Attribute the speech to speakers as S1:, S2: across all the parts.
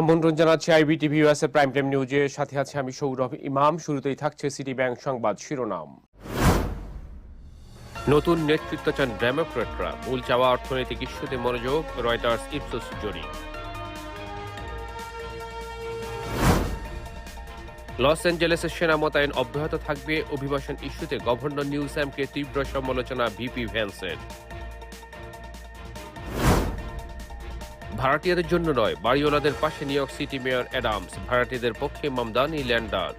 S1: আমন্ত্রণ জানাচ্ছি IB TV USA prime time নিউজে সাথে আছে আমি সৌরভ ইমাম শুরুতেই থাকছে সিটি ব্যাংক সংবাদ শিরোনাম নতুন নেতৃত্ব চান ডেমোক্রেটরা মূল চাওয়া অর্থনৈতিক ইস্যুতে মনোযোগ রয়টার্স ইপসোস জরি লস অ্যাঞ্জেলেসের সেনা মোতায়েন অব্যাহত থাকবে অভিবাসন ইস্যুতে গভর্নর নিউস্যামকে তীব্র সমালোচনা ভিপি ভ্যান্সের ভাড়াটিয়াদের জন্য নয় বাড়িওয়ালাদের পাশে New York City mayor Adams ভাড়াটিয়াদের পক্ষে মামদানি ল্যান্ডার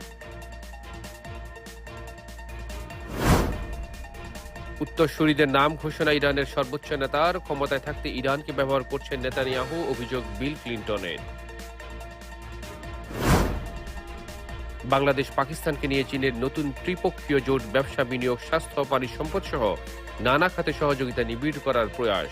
S1: উত্তরসূরিদের নাম ঘোষণা ইরানের সর্বোচ্চ নেতার ক্ষমতায় থাকতে ইরানকে ব্যবহার করছেন নেতানিয়াহু অভিযোগ বিল ক্লিন্টনের বাংলাদেশ পাকিস্তানকে নিয়ে চীনের নতুন ত্রিপক্ষীয় জোট ব্যবসা বিনিয়োগ স্বাস্থ্য পানি সম্পদ সহ নানা খাতে সহযোগিতা নিবিড় করার প্রয়াস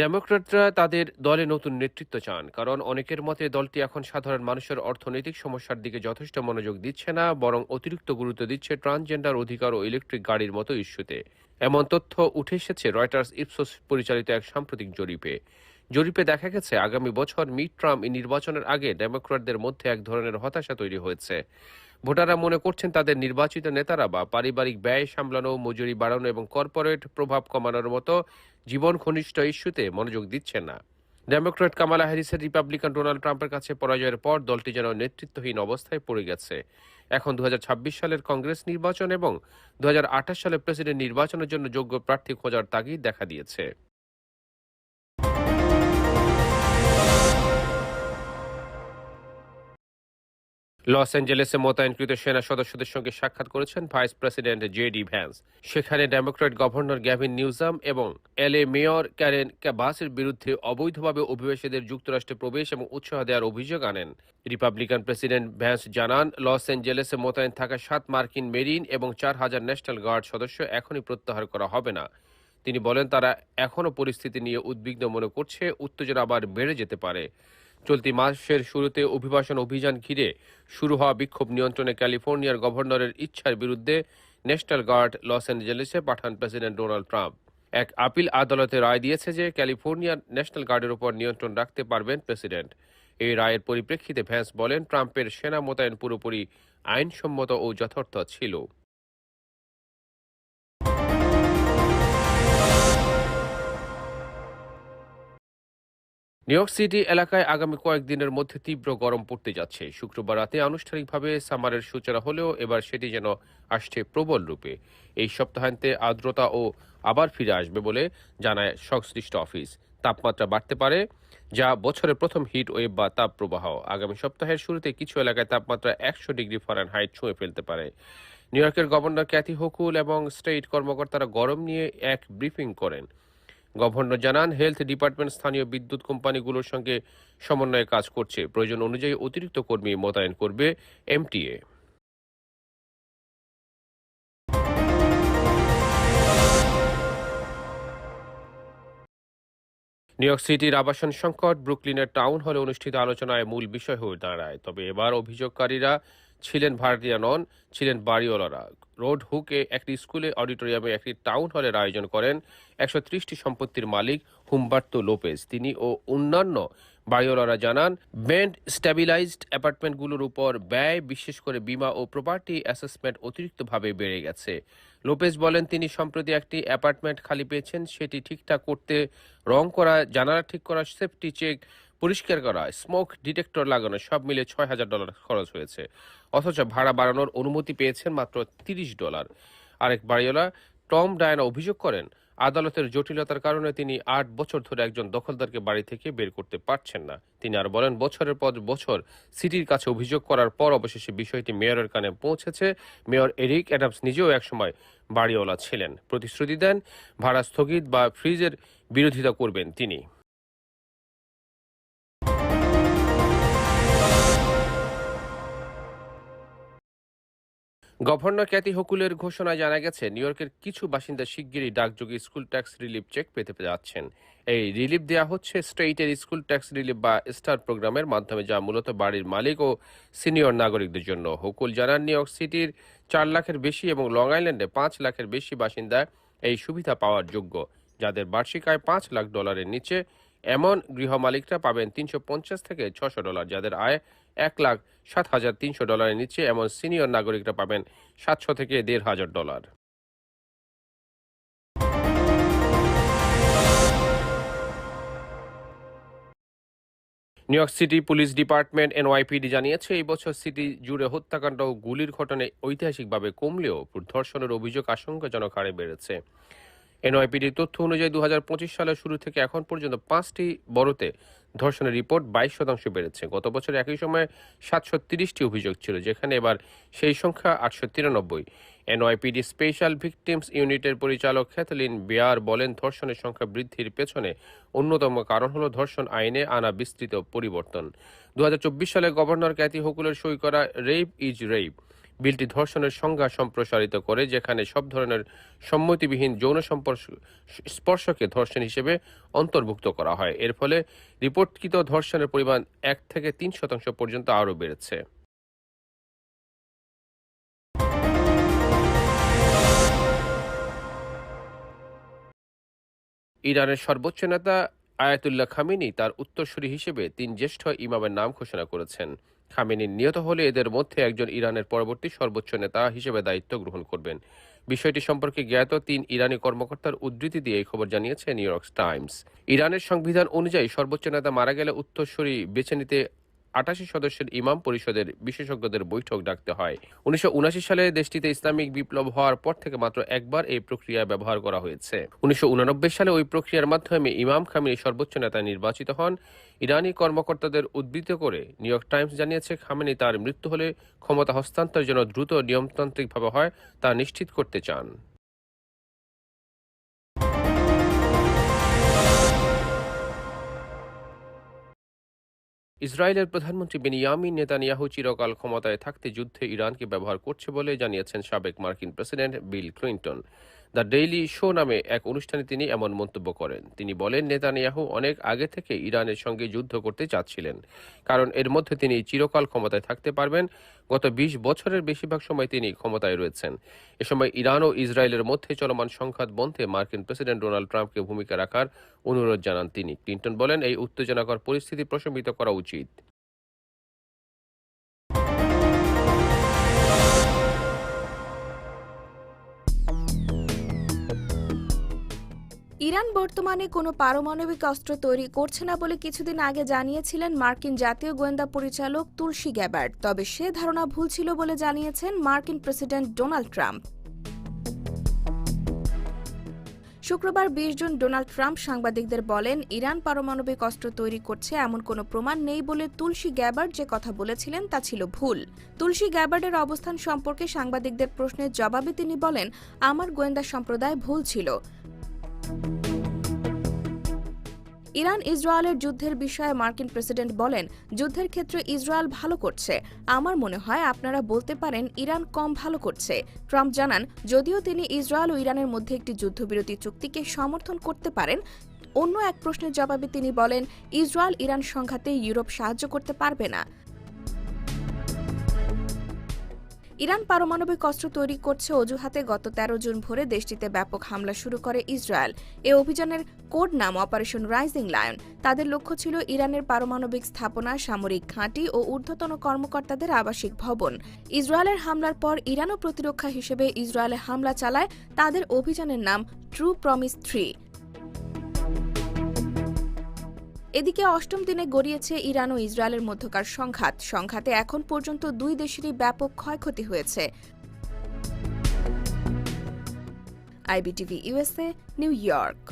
S1: ডেমোক্র্যাটরা তাদের দলে নতুন নেতৃত্ব চান কারণ অনেকের মতে দলটি এখন সাধারণ মানুষের অর্থনৈতিক সমস্যার দিকে যথেষ্ট মনোযোগ দিচ্ছে না বরং অতিরিক্ত গুরুত্ব দিচ্ছে ট্রান্সজেন্ডার অধিকার ও ইলেকট্রিক গাড়ির মতো ইস্যুতে এমন তথ্য উঠে এসেছে রয়টার্স ইপসোস পরিচালিত এক সাম্প্রতিক জরিপে জরিপে দেখা গেছে আগামী বছর মিড ট্রাম্প নির্বাচনের আগে ডেমোক্র্যাটদের মধ্যে এক ধরনের হতাশা তৈরি হয়েছে ভোটাররা মনে করছেন তাদের নির্বাচিত নেতারা বা পারিবারিক ব্যয় সামলানো মজুরি বাড়ানো এবং কর্পোরেট প্রভাব কমানোর মতো জীবন ঘনিষ্ঠ ইস্যুতে মনোযোগ দিচ্ছেন না ডেমোক্রেট কামালা হ্যারিসের রিপাবলিকান ডোনাল্ড ট্রাম্পের কাছে পরাজয়ের পর দলটি যেন নেতৃত্বহীন অবস্থায় পড়ে গেছে এখন দু সালের কংগ্রেস নির্বাচন এবং দু সালে প্রেসিডেন্ট নির্বাচনের জন্য যোগ্য প্রার্থী খোঁজার তাগিদ দেখা দিয়েছে লস অ্যাঞ্জেলেসে মোতায়েনকৃত সেনা সদস্যদের সঙ্গে সাক্ষাৎ করেছেন vice president J D Vance সেখানে ডেমোক্রেট গভর্নর গ্যাভিন নিউজাম এবং এলএ মেয়র ক্যারেন ক্যাবাসের বিরুদ্ধে অবৈধভাবে অভিবাসীদের যুক্তরাষ্ট্রে প্রবেশ এবং উৎসাহ দেওয়ার অভিযোগ আনেন রিপাবলিকান প্রেসিডেন্ট ভ্যান্স জানান লস অ্যাঞ্জেলেসে মোতায়েন থাকা সাত মার্কিন মেরিন এবং চার হাজার ন্যাশনাল গার্ড সদস্য এখনই প্রত্যাহার করা হবে না তিনি বলেন তারা এখনও পরিস্থিতি নিয়ে উদ্বিগ্ন মনে করছে উত্তেজনা আবার বেড়ে যেতে পারে চলতি মাসের শুরুতে অভিবাসন অভিযান ঘিরে শুরু হওয়া বিক্ষোভ নিয়ন্ত্রণে ক্যালিফোর্নিয়ার গভর্নরের ইচ্ছার বিরুদ্ধে ন্যাশনাল গার্ড লস অ্যাঞ্জেলেসে পাঠান প্রেসিডেন্ট ডোনাল্ড ট্রাম্প এক আপিল আদালতে রায় দিয়েছে যে ক্যালিফোর্নিয়ার ন্যাশনাল গার্ডের উপর নিয়ন্ত্রণ রাখতে পারবেন প্রেসিডেন্ট এই রায়ের পরিপ্রেক্ষিতে ভ্যান্স বলেন ট্রাম্পের সেনা মোতায়েন পুরোপুরি আইনসম্মত ও যথার্থ ছিল নিউইয়র্ক সিটি এলাকায় আগামী কয়েকদিনের মধ্যে তীব্র গরম পড়তে যাচ্ছে শুক্রবার রাতে আনুষ্ঠানিকভাবে সামারের সূচনা হলেও এবার সেটি যেন আসছে প্রবল রূপে এই সপ্তাহান্তে আর্দ্রতা ও আবার ফিরে আসবে বলে জানায় সংশ্লিষ্ট অফিস তাপমাত্রা বাড়তে পারে যা বছরের প্রথম হিট ওয়েব বা তাপ প্রবাহ আগামী সপ্তাহের শুরুতে কিছু এলাকায় তাপমাত্রা একশো ডিগ্রি ফরেন হাইট ছুঁয়ে ফেলতে পারে নিউ ইয়র্কের গভর্নর ক্যাথি হকুল এবং স্টেট কর্মকর্তারা গরম নিয়ে এক ব্রিফিং করেন গভর্নর জানান হেলথ ডিপার্টমেন্ট স্থানীয় বিদ্যুৎ কোম্পানিগুলোর সঙ্গে সমন্বয়ে কাজ করছে প্রয়োজন অনুযায়ী অতিরিক্ত কর্মী মোতায়েন করবে এমটিএ নিউ ইয়র্ক সিটির আবাসন সংকট ব্রুকলিনের টাউন হলে অনুষ্ঠিত আলোচনায় মূল বিষয় হয়ে দাঁড়ায় তবে এবার অভিযোগকারীরা ছিলেন ভারতীয় নন ছিলেন বাড়িওয়ালারা রোড হুকে একটি স্কুলে অডিটোরিয়ামে একটি টাউন হলের আয়োজন করেন একশো ত্রিশটি সম্পত্তির মালিক হুম্বার্তো লোপেজ তিনি ও অন্যান্য বাড়িওয়ালারা জানান বেন্ড স্ট্যাবিলাইজড অ্যাপার্টমেন্টগুলোর উপর ব্যয় বিশেষ করে বিমা ও প্রপার্টি অ্যাসেসমেন্ট অতিরিক্তভাবে বেড়ে গেছে লোপেজ বলেন তিনি সম্প্রতি একটি অ্যাপার্টমেন্ট খালি পেয়েছেন সেটি ঠিকঠাক করতে রং করা জানালা ঠিক করা সেফটি চেক পরিষ্কার করা স্মোক ডিটেক্টর লাগানো সব মিলে ছয় হাজার ডলার খরচ হয়েছে অথচ ভাড়া বাড়ানোর অনুমতি পেয়েছেন মাত্র তিরিশ ডলার আরেক বাড়িওয়ালা টম ডায়না অভিযোগ করেন আদালতের জটিলতার কারণে তিনি আট বছর ধরে একজন দখলদারকে বাড়ি থেকে বের করতে পারছেন না তিনি আর বলেন বছরের পর বছর সিটির কাছে অভিযোগ করার পর অবশেষে বিষয়টি মেয়রের কানে পৌঁছেছে মেয়র এরিক অ্যাডামস নিজেও একসময় বাড়িওয়ালা ছিলেন প্রতিশ্রুতি দেন ভাড়া স্থগিত বা ফ্রিজের বিরোধিতা করবেন তিনি গভর্নর ক্যাথি হকুলের ঘোষণায় জানা গেছে নিউ ইয়র্কের কিছু বাসিন্দা শিগগিরই ডাকযোগে স্কুল ট্যাক্স রিলিফ চেক পেতে যাচ্ছেন এই রিলিফ দেওয়া হচ্ছে স্টেটের স্কুল ট্যাক্স রিলিফ বা স্টার প্রোগ্রামের মাধ্যমে যা মূলত বাড়ির মালিক ও সিনিয়র নাগরিকদের জন্য হকুল জানান নিউ ইয়র্ক সিটির চার লাখের বেশি এবং লং আইল্যান্ডে পাঁচ লাখের বেশি বাসিন্দা এই সুবিধা পাওয়ার যোগ্য যাদের বার্ষিক আয় পাঁচ লাখ ডলারের নিচে এমন গৃহ মালিকরা পাবেন তিনশো পঞ্চাশ থেকে ছশো ডলার যাদের আয় এক লাখ সাত হাজার তিনশো ডলারের নিচে এমন সিনিয়র নাগরিকরা পাবেন সাতশো থেকে দেড় হাজার dollar New York City police department NYPD জানিয়েছে এই বছর সিটি জুড়ে হত্যাকাণ্ড ও গুলির ঘটনায় ঐতিহাসিকভাবে কমলেও ধর্ষণের অভিযোগ আশঙ্কাজনক হারে বেড়েছে এনওয়াইপিডির তথ্য অনুযায়ী দু সালের শুরু থেকে এখন পর্যন্ত পাঁচটি বড়তে ধর্ষণের রিপোর্ট বাইশ শতাংশ বেড়েছে গত বছর একই সময়ে সাতশো তিরিশটি অভিযোগ ছিল যেখানে এবার সেই সংখ্যা আটশো তিরানব্বই এনওয়াইপিডি স্পেশাল ভিকটিমস ইউনিটের পরিচালক খ্যাথলিন বিয়ার বলেন ধর্ষণের সংখ্যা বৃদ্ধির পেছনে অন্যতম কারণ হল ধর্ষণ আইনে আনা বিস্তৃত পরিবর্তন দু সালে গভর্নর ক্যাথি হকুলের সই করা রেপ ইজ রেপ বিলটি ধর্ষণের সংজ্ঞা সম্প্রসারিত করে যেখানে সব ধরনের সম্মতিবিহীন যৌন সম্পর্ক স্পর্শকে ধর্ষণ হিসেবে অন্তর্ভুক্ত করা হয় এর ফলে রিপোর্টকৃত ধর্ষণের পরিমাণ এক থেকে তিন শতাংশ পর্যন্ত আরও বেড়েছে ইরানের সর্বোচ্চ নেতা আয়াতুল্লাহ খামিনি তার উত্তরসূরি হিসেবে তিন জ্যেষ্ঠ ইমামের নাম ঘোষণা করেছেন খামেনি নিহত হলে এদের মধ্যে একজন ইরানের পরবর্তী সর্বোচ্চ নেতা হিসেবে দায়িত্ব গ্রহণ করবেন বিষয়টি সম্পর্কে জ্ঞাত তিন ইরানি কর্মকর্তার উদ্ধৃতি দিয়ে এই খবর জানিয়েছে নিউ ইয়র্ক টাইমস ইরানের সংবিধান অনুযায়ী সর্বোচ্চ নেতা মারা গেলে উত্তরসূরি বেছে নিতে আটাশি সদস্যের ইমাম পরিষদের বিশেষজ্ঞদের বৈঠক ডাকতে হয় উনিশশো সালে দেশটিতে ইসলামিক বিপ্লব হওয়ার পর থেকে মাত্র একবার এই প্রক্রিয়া ব্যবহার করা হয়েছে উনিশশো সালে ওই প্রক্রিয়ার মাধ্যমে ইমাম খামেনি সর্বোচ্চ নেতা নির্বাচিত হন ইরানি কর্মকর্তাদের উদ্বৃত্ত করে নিউ ইয়র্ক টাইমস জানিয়েছে খামেনি তার মৃত্যু হলে ক্ষমতা হস্তান্তর যেন দ্রুত নিয়মতান্ত্রিকভাবে হয় তা নিশ্চিত করতে চান ইসরায়েলের প্রধানমন্ত্রী বেনিয়ামিন নেতানিয়াহু চিরকাল ক্ষমতায় থাকতে যুদ্ধে ইরানকে ব্যবহার করছে বলে জানিয়েছেন সাবেক মার্কিন president Bill Clinton the Daily Show নামে এক অনুষ্ঠানে তিনি এমন মন্তব্য করেন তিনি বলেন নেতানিয়াহু অনেক আগে থেকে ইরানের সঙ্গে যুদ্ধ করতে চাচ্ছিলেন কারণ এর মধ্যে তিনি চিরকাল ক্ষমতায় থাকতে পারবেন গত বিশ বছরের বেশিরভাগ সময় তিনি ক্ষমতায় রয়েছেন এ সময় ইরান ও ইসরায়েলের মধ্যে চলমান সংঘাত বন্ধে মার্কিন প্রেসিডেন্ট ডোনাল্ড ট্রাম্পকে ভূমিকা রাখার অনুরোধ জানান তিনি ক্লিন্টন বলেন এই উত্তেজনাকর পরিস্থিতি প্রশমিত করা উচিত
S2: ইরান বর্তমানে কোনো পারমাণবিক অস্ত্র তৈরি করছে না বলে কিছুদিন আগে জানিয়েছিলেন মার্কিন জাতীয় গোয়েন্দা পরিচালক তুলসী গ্যাবার্ড তবে সে ধারণা ভুল ছিল বলে জানিয়েছেন মার্কিন প্রেসিডেন্ট ডোনাল্ড ট্রাম্প শুক্রবার বিশ জুন ডোনাল্ড ট্রাম্প সাংবাদিকদের বলেন ইরান পারমাণবিক অস্ত্র তৈরি করছে এমন কোনো প্রমাণ নেই বলে তুলসী গ্যাবার্ড যে কথা বলেছিলেন তা ছিল ভুল তুলসী গ্যাবার্ডের অবস্থান সম্পর্কে সাংবাদিকদের প্রশ্নের জবাবে তিনি বলেন আমার গোয়েন্দা সম্প্রদায় ভুল ছিল ইরান ইসরায়েলের যুদ্ধের বিষয়ে মার্কিন প্রেসিডেন্ট বলেন যুদ্ধের ক্ষেত্রে ইসরায়েল ভালো করছে আমার মনে হয় আপনারা বলতে পারেন ইরান কম ভালো করছে ট্রাম্প জানান যদিও তিনি ইসরায়েল ও ইরানের মধ্যে একটি যুদ্ধবিরতি চুক্তিকে সমর্থন করতে পারেন অন্য এক প্রশ্নের জবাবে তিনি বলেন ইসরায়েল ইরান সংঘাতে ইউরোপ সাহায্য করতে পারবে না ইরান পারমাণবিক অস্ত্র তৈরি করছে অজুহাতে গত তেরো জুন ভোরে দেশটিতে ব্যাপক হামলা শুরু করে ইসরায়েল এ অভিযানের কোড নাম অপারেশন রাইজিং লায়ন তাদের লক্ষ্য ছিল ইরানের পারমাণবিক স্থাপনা সামরিক ঘাঁটি ও ঊর্ধ্বতন কর্মকর্তাদের আবাসিক ভবন ইসরায়েলের হামলার পর ইরানও প্রতিরক্ষা হিসেবে ইসরায়েলে হামলা চালায় তাদের অভিযানের নাম ট্রু প্রমিস থ্রি এদিকে অষ্টম দিনে গড়িয়েছে ইরান ও ইসরায়েলের মধ্যকার সংঘাত সংঘাতে এখন পর্যন্ত দুই দেশেরই ব্যাপক ক্ষয়ক্ষতি হয়েছে আইবিটিভি ইউএসএ নিউ ইয়র্ক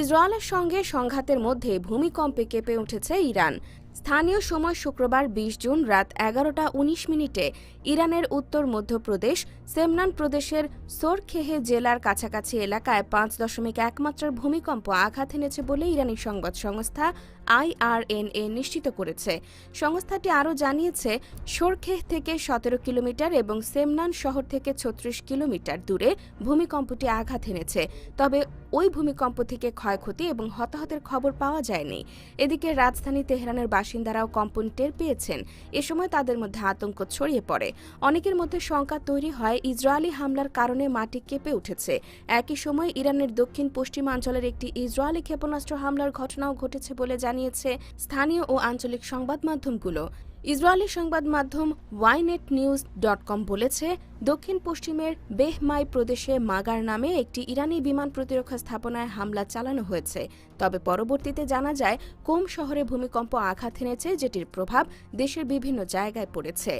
S2: ইসরায়েলের সঙ্গে সংঘাতের মধ্যে ভূমিকম্পে কেঁপে উঠেছে ইরান স্থানীয় সময় শুক্রবার বিশ জুন রাত এগারোটা উনিশ মিনিটে ইরানের উত্তর মধ্যপ্রদেশ সেমনান প্রদেশের সোরখেহে জেলার কাছাকাছি এলাকায় পাঁচ দশমিক একমাত্রার ভূমিকম্প আঘাত এনেছে বলে ইরানি সংবাদ সংস্থা আইআরএনএ নিশ্চিত করেছে সংস্থাটি আরও জানিয়েছে সোরখেহ থেকে সতেরো কিলোমিটার এবং সেমনান শহর থেকে ছত্রিশ কিলোমিটার দূরে ভূমিকম্পটি আঘাত এনেছে তবে ওই ভূমিকম্প থেকে ক্ষয়ক্ষতি এবং হতাহতের খবর পাওয়া যায়নি এদিকে রাজধানী তেহরানের বাসিন্দারাও কম্পন টের পেয়েছেন এ সময় তাদের মধ্যে আতঙ্ক ছড়িয়ে পড়ে অনেকের মধ্যে শঙ্কা তৈরি হয় ইসরায়েলি হামলার কারণে মাটি কেঁপে উঠেছে একই সময় ইরানের দক্ষিণ পশ্চিমাঞ্চলের একটি ইসরায়েলি ক্ষেপণাস্ত্র হামলার ঘটনাও ঘটেছে বলে জানি জানিয়েছে স্থানীয় ও আঞ্চলিক সংবাদ মাধ্যমগুলো ইসরায়েলি সংবাদ মাধ্যম ওয়াইনেট নিউজ ডট কম বলেছে দক্ষিণ পশ্চিমের বেহমাই প্রদেশে মাগার নামে একটি ইরানি বিমান প্রতিরক্ষা স্থাপনায় হামলা চালানো হয়েছে তবে পরবর্তীতে জানা যায় কোম শহরে ভূমিকম্প আঘাত হেনেছে যেটির প্রভাব দেশের বিভিন্ন জায়গায় পড়েছে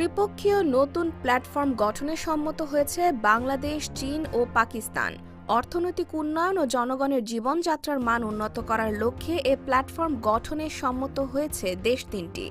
S2: ত্রিপক্ষীয় নতুন প্ল্যাটফর্ম গঠনে সম্মত হয়েছে বাংলাদেশ চীন ও পাকিস্তান অর্থনৈতিক উন্নয়ন ও জনগণের জীবনযাত্রার মান উন্নত করার লক্ষ্যে এ প্ল্যাটফর্ম গঠনে সম্মত হয়েছে দেশ তিনটি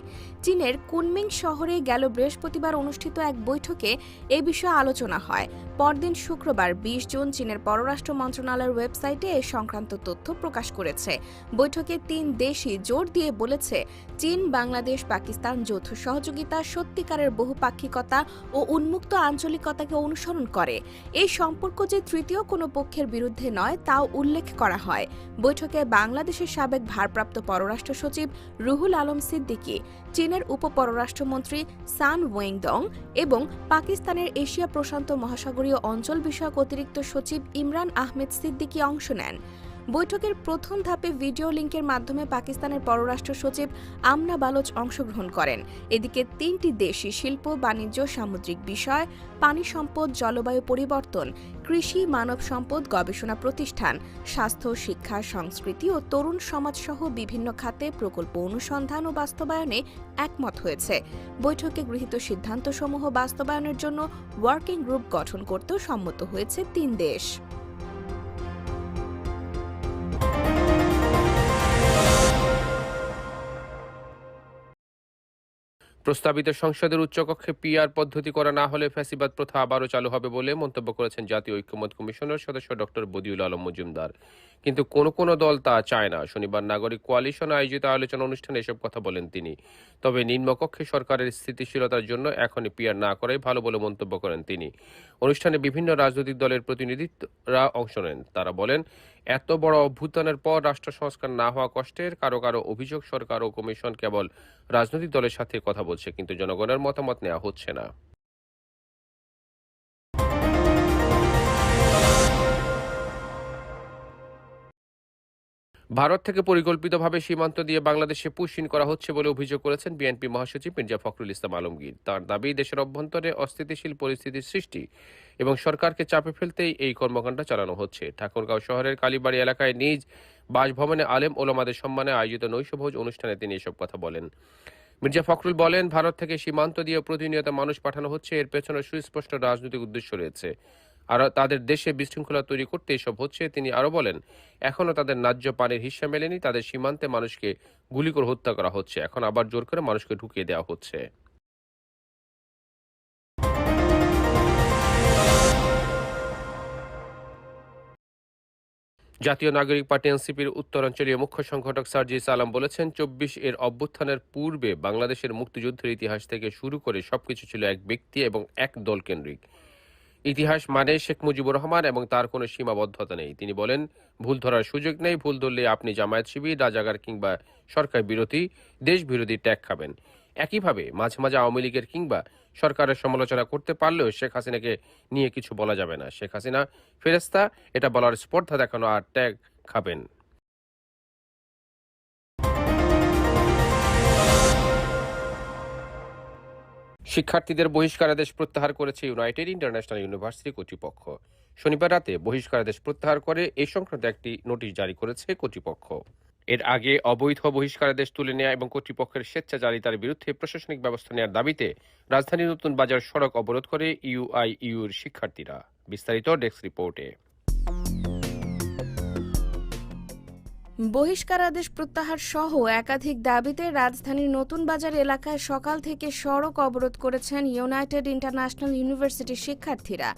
S2: চীনের কুনমিং শহরে গেল বৃহস্পতিবার অনুষ্ঠিত এক বৈঠকে এ বিষয়ে আলোচনা হয় পরদিন শুক্রবার বিশ জুন চীনের পররাষ্ট্র মন্ত্রণালয়ের ওয়েবসাইটে এ সংক্রান্ত তথ্য প্রকাশ করেছে বৈঠকে তিন দেশই জোর দিয়ে বলেছে চীন বাংলাদেশ পাকিস্তান যৌথ সহযোগিতা সত্যিকারের বহুপাক্ষিকতা ও উন্মুক্ত আঞ্চলিকতাকে অনুসরণ করে এই সম্পর্ক যে তৃতীয় কোনো পক্ষ পক্ষের বিরুদ্ধে নয় তাও উল্লেখ করা হয় বৈঠকে বাংলাদেশের সাবেক ভারপ্রাপ্ত পররাষ্ট্র সচিব রুহুল আলম সিদ্দিকী চীনের উপপররাষ্ট্রমন্ত্রী সান ওয়েংদং এবং পাকিস্তানের এশিয়া প্রশান্ত মহাসাগরীয় অঞ্চল বিষয়ক অতিরিক্ত সচিব ইমরান আহমেদ সিদ্দিকী অংশ নেন বৈঠকের প্রথম ধাপে ভিডিও লিঙ্কের মাধ্যমে পাকিস্তানের পররাষ্ট্র সচিব আমনা বালোচ অংশগ্রহণ করেন এদিকে তিনটি দেশই শিল্প বাণিজ্য সামুদ্রিক বিষয় পানি সম্পদ জলবায়ু পরিবর্তন কৃষি মানব সম্পদ গবেষণা প্রতিষ্ঠান স্বাস্থ্য শিক্ষা সংস্কৃতি ও তরুণ সমাজসহ বিভিন্ন খাতে প্রকল্প অনুসন্ধান ও বাস্তবায়নে একমত হয়েছে বৈঠকে গৃহীত সিদ্ধান্তসমূহ বাস্তবায়নের জন্য ওয়ার্কিং গ্রুপ গঠন করতেও সম্মত হয়েছে তিন দেশ
S1: প্রস্তাবিত সংসদের উচ্চকক্ষে পিআর পদ্ধতি করা না হলে ফ্যাসিবাদ প্রথা আবারও চালু হবে বলে মন্তব্য করেছেন জাতীয় ঐক্যমত কমিশনের সদস্য ডক্টর বদিউল আলম মজুমদার কিন্তু কোন কোন দল তা চায় না শনিবার নাগরিক কোয়ালিশন আয়োজিত আলোচনা অনুষ্ঠানে এসব কথা বলেন তিনি তবে নিম্নকক্ষে সরকারের স্থিতিশীলতার জন্য এখনই পিআর না করাই ভালো বলে মন্তব্য করেন তিনি অনুষ্ঠানে বিভিন্ন রাজনৈতিক দলের প্রতিনিধিরা অংশ নেন তারা বলেন এত বড় অভ্যুত্থানের পর রাষ্ট্র সংস্কার না হওয়া কষ্টের কারো কারো অভিযোগ সরকার ও কমিশন কেবল রাজনৈতিক দলের সাথে কথা বলছে কিন্তু জনগণের মতামত নেওয়া হচ্ছে না ভারত থেকে পরিকল্পিতভাবে সীমান্ত দিয়ে বাংলাদেশে পুশিন করা হচ্ছে বলে অভিযোগ করেছেন বিএনপি মহাসচিব মির্জা ফখরুল ইসলাম আলমগীর তার দাবি দেশের অভ্যন্তরে অস্থিতিশীল পরিস্থিতির সৃষ্টি এবং সরকারকে চাপে ফেলতেই এই কর্মকাণ্ড চালানো হচ্ছে ঠাকুরগাঁও শহরের কালীবাড়ি এলাকায় নিজ বাসভবনে আলেম ওলামাদের সম্মানে আয়োজিত নৈশভোজ অনুষ্ঠানে তিনি এসব কথা বলেন মির্জা ফখরুল বলেন ভারত থেকে সীমান্ত দিয়ে প্রতিনিয়ত মানুষ পাঠানো হচ্ছে এর পেছনে সুস্পষ্ট রাজনৈতিক উদ্দেশ্য রয়েছে আর তাদের দেশে বিশৃঙ্খলা তৈরি করতে এসব হচ্ছে তিনি আরও বলেন এখনও তাদের ন্যায্য পানির হিসা মেলেনি তাদের সীমান্তে মানুষকে গুলি করে হত্যা করা হচ্ছে এখন আবার জোর করে মানুষকে ঢুকিয়ে দেওয়া হচ্ছে জাতীয় নাগরিক পার্টি এনসিপির উত্তরাঞ্চলীয় মুখ্য সংগঠক সার্জিস আলম বলেছেন চব্বিশ এর অভ্যুত্থানের পূর্বে বাংলাদেশের মুক্তিযুদ্ধের ইতিহাস থেকে শুরু করে সবকিছু ছিল এক ব্যক্তি এবং এক দল কেন্দ্রিক ইতিহাস মানে শেখ মুজিবুর রহমান এবং তার কোনো সীমাবদ্ধতা নেই তিনি বলেন ভুল ধরার সুযোগ নেই ভুল ধরলে আপনি জামায়াত শিবির রাজাগার কিংবা সরকার বিরোধী দেশ বিরোধী ট্যাগ খাবেন একইভাবে মাঝে মাঝে আওয়ামী লীগের কিংবা সরকারের সমালোচনা করতে পারলেও শেখ হাসিনাকে নিয়ে কিছু বলা যাবে না শেখ হাসিনা ফেরেস্তা এটা বলার স্পর্ধা দেখানো আর ট্যাগ খাবেন শিক্ষার্থীদের বহিষ্কারাদেশ প্রত্যাহার করেছে ইউনাইটেড ইন্টারন্যাশনাল ইউনিভার্সিটি কর্তৃপক্ষ শনিবার রাতে বহিষ্কারাদেশ প্রত্যাহার করে এ সংক্রান্ত একটি নোটিশ জারি করেছে কর্তৃপক্ষ এর আগে অবৈধ বহিষ্কারাদেশ তুলে নেওয়া এবং কর্তৃপক্ষের স্বেচ্ছাচারিতার বিরুদ্ধে প্রশাসনিক ব্যবস্থা নেওয়ার দাবিতে রাজধানীর নতুন বাজার সড়ক অবরোধ করে ইউআইইউর শিক্ষার্থীরা বিস্তারিত ডেস্ক রিপোর্টে
S2: বহিষ্কারাদেশ প্রত্যাহার সহ একাধিক দাবিতে রাজধানীর নতুন বাজার এলাকায় সকাল থেকে সড়ক অবরোধ করেছেন ইউনাইটেড ইন্টারন্যাশনাল ইউনিভার্সিটির শিক্ষার্থীরা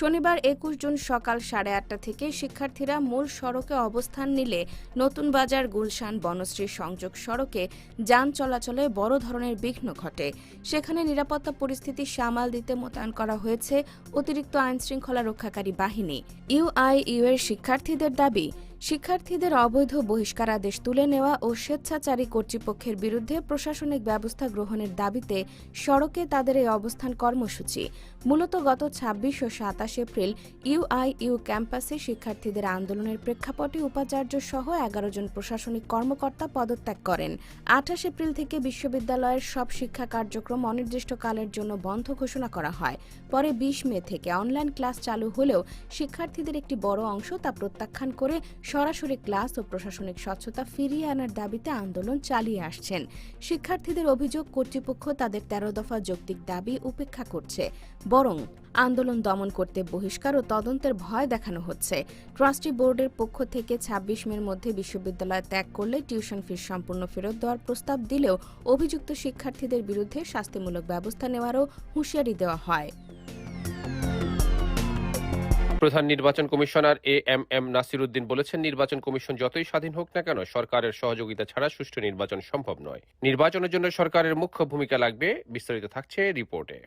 S2: শনিবার একুশ জুন সকাল সাড়ে আটটা থেকে শিক্ষার্থীরা মূল সড়কে অবস্থান নিলে নতুন বাজার গুলশান বনশ্রী সংযোগ সড়কে যান চলাচলে বড় ধরনের বিঘ্ন ঘটে সেখানে নিরাপত্তা পরিস্থিতি সামাল দিতে মোতায়েন করা হয়েছে অতিরিক্ত আইনশৃঙ্খলা রক্ষাকারী বাহিনী ইউআইইউ এর শিক্ষার্থীদের দাবি শিক্ষার্থীদের অবৈধ বহিষ্কার আদেশ তুলে নেওয়া ও স্বেচ্ছাচারী কর্তৃপক্ষের বিরুদ্ধে প্রশাসনিক ব্যবস্থা গ্রহণের দাবিতে সড়কে তাদের এই অবস্থান কর্মসূচি মূলত গত ছাব্বিশ ও সাতাশ এপ্রিল ইউআইইউ ক্যাম্পাসে শিক্ষার্থীদের আন্দোলনের প্রেক্ষাপটে উপাচার্য সহ এগারো জন প্রশাসনিক কর্মকর্তা পদত্যাগ করেন আঠাশ এপ্রিল থেকে বিশ্ববিদ্যালয়ের সব শিক্ষা কার্যক্রম অনির্দিষ্টকালের জন্য বন্ধ ঘোষণা করা হয় পরে বিশ মে থেকে অনলাইন ক্লাস চালু হলেও শিক্ষার্থীদের একটি বড় অংশ তা প্রত্যাখ্যান করে সরাসরি ক্লাস ও প্রশাসনিক স্বচ্ছতা ফিরিয়ে আনার দাবিতে আন্দোলন চালিয়ে আসছেন শিক্ষার্থীদের অভিযোগ কর্তৃপক্ষ তাদের তেরো দফা যৌক্তিক দাবি উপেক্ষা করছে বরং আন্দোলন দমন করতে বহিষ্কার ও তদন্তের ভয় দেখানো হচ্ছে ট্রাস্টি বোর্ডের পক্ষ থেকে ছাব্বিশ মের মধ্যে বিশ্ববিদ্যালয় ত্যাগ করলে টিউশন ফিস সম্পূর্ণ ফেরত দেওয়ার প্রস্তাব দিলেও অভিযুক্ত শিক্ষার্থীদের বিরুদ্ধে শাস্তিমূলক ব্যবস্থা নেওয়ারও হুঁশিয়ারি দেওয়া হয়
S1: প্রধান নির্বাচন commissioner A M M Nasiruddin বলেছেন নির্বাচন কমিশন যতই স্বাধীন হোক না কেন সরকারের সহযোগিতা ছাড়া সুষ্ঠু নির্বাচন সম্ভব নয় নির্বাচনের জন্য সরকারের মুখ্য ভূমিকা লাগবে বিস্তারিত থাকছে রিপোর্টে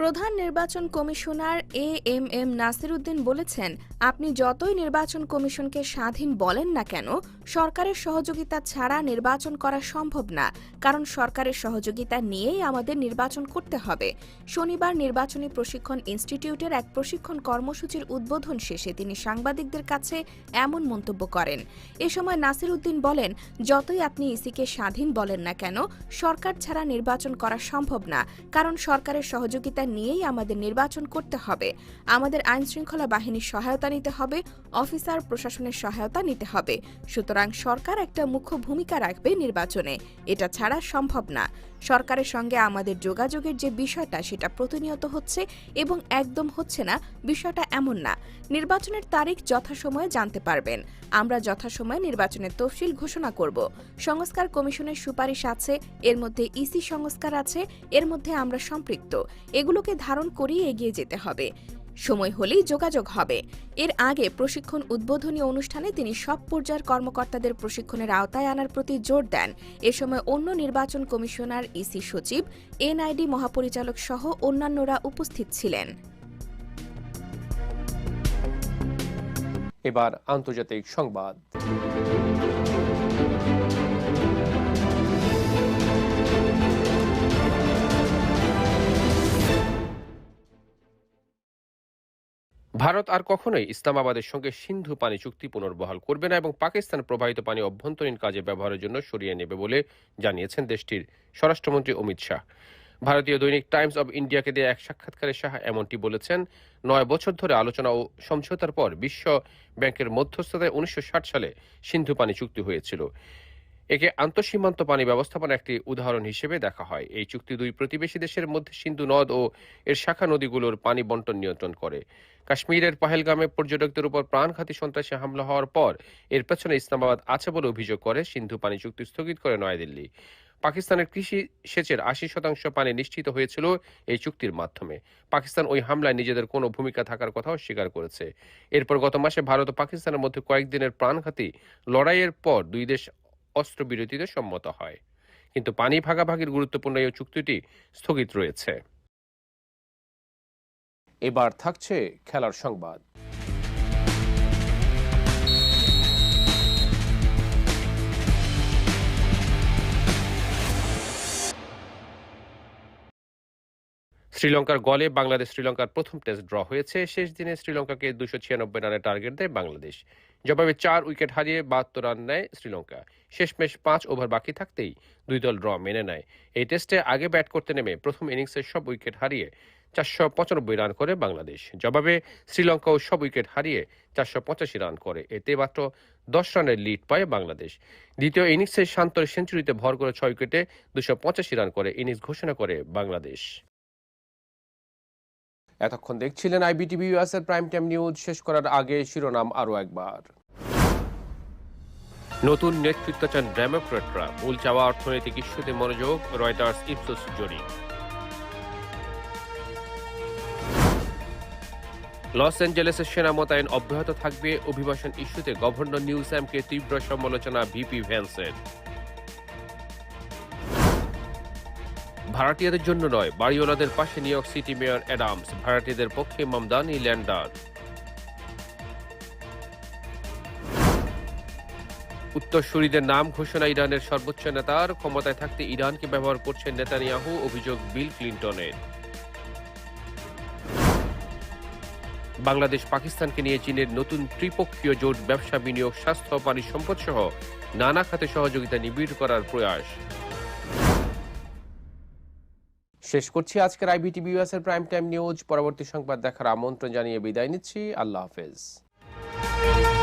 S2: প্রধান নির্বাচন commissioner A M M Nasiruddin বলেছেন আপনি যতই নির্বাচন কমিশনকে স্বাধীন বলেন না কেন সরকারের সহযোগিতা ছাড়া নির্বাচন করা সম্ভব না কারণ সরকারের সহযোগিতা নিয়েই আমাদের নির্বাচন করতে হবে শনিবার নির্বাচনী প্রশিক্ষণ ইনস্টিটিউটের এক প্রশিক্ষণ কর্মসূচির উদ্বোধন শেষে তিনি সাংবাদিকদের কাছে এমন মন্তব্য করেন এ সময় নাসিরুদ্দিন বলেন যতই আপনি ইসিকে স্বাধীন বলেন না কেন সরকার ছাড়া নির্বাচন করা সম্ভব না কারণ সরকারের সহযোগিতা নিয়েই আমাদের নির্বাচন করতে হবে আমাদের আইন শৃঙ্খলা বাহিনীর সহায়তা নিতে হবে অফিসার প্রশাসনের সহায়তা নিতে হবে সুতরাং সরকার একটা মুখ্য ভূমিকা রাখবে নির্বাচনে এটা ছাড়া সম্ভব না সরকারের সঙ্গে আমাদের যোগাযোগের যে বিষয়টা সেটা প্রতিনিয়ত হচ্ছে এবং একদম হচ্ছে না বিষয়টা এমন না নির্বাচনের তারিখ যথাসময়ে জানতে পারবেন আমরা যথাসময়ে নির্বাচনের তফসিল ঘোষণা করব সংস্কার কমিশনের সুপারিশ আছে এর মধ্যে ইসি সংস্কার আছে এর মধ্যে আমরা সম্পৃক্ত এগুলোকে ধারণ করেই এগিয়ে যেতে হবে সময় হলেই যোগাযোগ হবে এর আগে প্রশিক্ষণ উদ্বোধনী অনুষ্ঠানে তিনি সব পর্যায়ের কর্মকর্তাদের প্রশিক্ষণের আওতায় আনার প্রতি জোর দেন এ সময় অন্য নির্বাচন কমিশনার ইসি সচিব এনআইডি মহাপরিচালক সহ অন্যান্যরা উপস্থিত ছিলেন
S1: এবার আন্তর্জাতিক সংবাদ ভারত আর কখনোই ইসলামাবাদের সঙ্গে সিন্ধু পানি চুক্তি পুনর্বহাল করবে না এবং পাকিস্তান প্রবাহিত পানি অভ্যন্তরীণ কাজে ব্যবহারের জন্য সরিয়ে নেবে বলে জানিয়েছেন দেশটির স্বরাষ্ট্রমন্ত্রী অমিত শাহ ভারতীয় দৈনিক টাইমস অব ইন্ডিয়াকে দেয়া এক সাক্ষাৎকারে শাহ এমনটি বলেছেন নয় বছর ধরে আলোচনা ও সমঝোতার পর বিশ্ব ব্যাংকের মধ্যস্থতায় উনিশশো সালে সিন্ধু পানি চুক্তি হয়েছিল একে আন্তঃসীমান্ত পানি ব্যবস্থাপনা একটি উদাহরণ হিসেবে দেখা হয় এই চুক্তি দুই প্রতিবেশী দেশের মধ্যে সিন্ধু নদ ও এর শাখা নদীগুলোর পানি বন্টন নিয়ন্ত্রণ করে কাশ্মীরের পহেলগামে পর্যটকদের উপর প্রাণঘাতী সন্ত্রাসী হামলা হওয়ার পর এর পেছনে ইসলামাবাদ আছে বলে অভিযোগ করে সিন্ধু পানি চুক্তি স্থগিত করে নয়াদিল্লি পাকিস্তানের কৃষি সেচের আশি শতাংশ পানি নিশ্চিত হয়েছিল এই চুক্তির মাধ্যমে পাকিস্তান ওই হামলায় নিজেদের কোনো ভূমিকা থাকার কথাও স্বীকার করেছে এরপর গত মাসে ভারত ও পাকিস্তানের মধ্যে কয়েকদিনের প্রাণঘাতী লড়াইয়ের পর দুই দেশ অস্ত্রবিরতিতে সম্মত হয় কিন্তু পানি ভাগাভাগির গুরুত্বপূর্ণ এই চুক্তিটি স্থগিত রয়েছে এবার থাকছে খেলার সংবাদ শ্রীলঙ্কার গলে বাংলাদেশ শ্রীলঙ্কার প্রথম টেস্ট ড্র হয়েছে শেষ দিনে শ্রীলঙ্কাকে দুশো ছিয়ানব্বই রানের টার্গেট দেয় বাংলাদেশ জবাবে চার উইকেট হারিয়ে বাহাত্তর রান নেয় শ্রীলঙ্কা শেষমেশ পাঁচ ওভার বাকি থাকতেই দুই দল ড্র মেনে নেয় এই টেস্টে আগে ব্যাট করতে নেমে প্রথম ইনিংসে সব উইকেট হারিয়ে চারশো পঁচানব্বই রান করে বাংলাদেশ জবাবে শ্রীলঙ্কাও সব উইকেট হারিয়ে চারশো পঁচাশি রান করে এতে মাত্র দশ রানের লিড পায় বাংলাদেশ দ্বিতীয় ইনিংসে শান্তর সেঞ্চুরিতে ভর করে ছয় উইকেটে দুশো পঁচাশি রান করে ইনিংস ঘোষণা করে বাংলাদেশ এতক্ষণ দেখছিলেন আইবিটিভি ইউএসএর প্রাইম টাইম নিউজ শেষ করার আগে শিরোনাম আরও একবার নতুন নেতৃত্ব চান ডেমোক্রেটরা মূল চাওয়া অর্থনৈতিক ইস্যুতে মনোযোগ রয়টার্স ইপসোস জরি লস অ্যাঞ্জেলেসে সেনা মোতায়েন অব্যাহত থাকবে অভিবাসন ইস্যুতে গভর্নর নিউসামকে তীব্র সমালোচনা ভিপি ভ্যান্সের ভাড়াটিয়াদের জন্য নয় বাড়িওয়ালাদের পাশে New York City mayor Adams ভারতীয়দের পক্ষে মামদানি ল্যান্ডার উত্তরসূরিদের নাম ঘোষণা ইরানের সর্বোচ্চ নেতার ক্ষমতায় থাকতে ইরানকে ব্যবহার করছেন নেতানিয়াহু অভিযোগ বিল ক্লিন্টনের বাংলাদেশ পাকিস্তানকে নিয়ে চীনের নতুন ত্রিপক্ষীয় জোট ব্যবসা বিনিয়োগ স্বাস্থ্য পানি সম্পদ সহ নানা খাতে সহযোগিতা নিবিড় করার প্রয়াস শেষ করছি আজকের আইবিটিভি এর প্রাইম টাইম নিউজ পরবর্তী সংবাদ দেখার আমন্ত্রণ জানিয়ে বিদায় নিচ্ছি আল্লাহ হাফেজ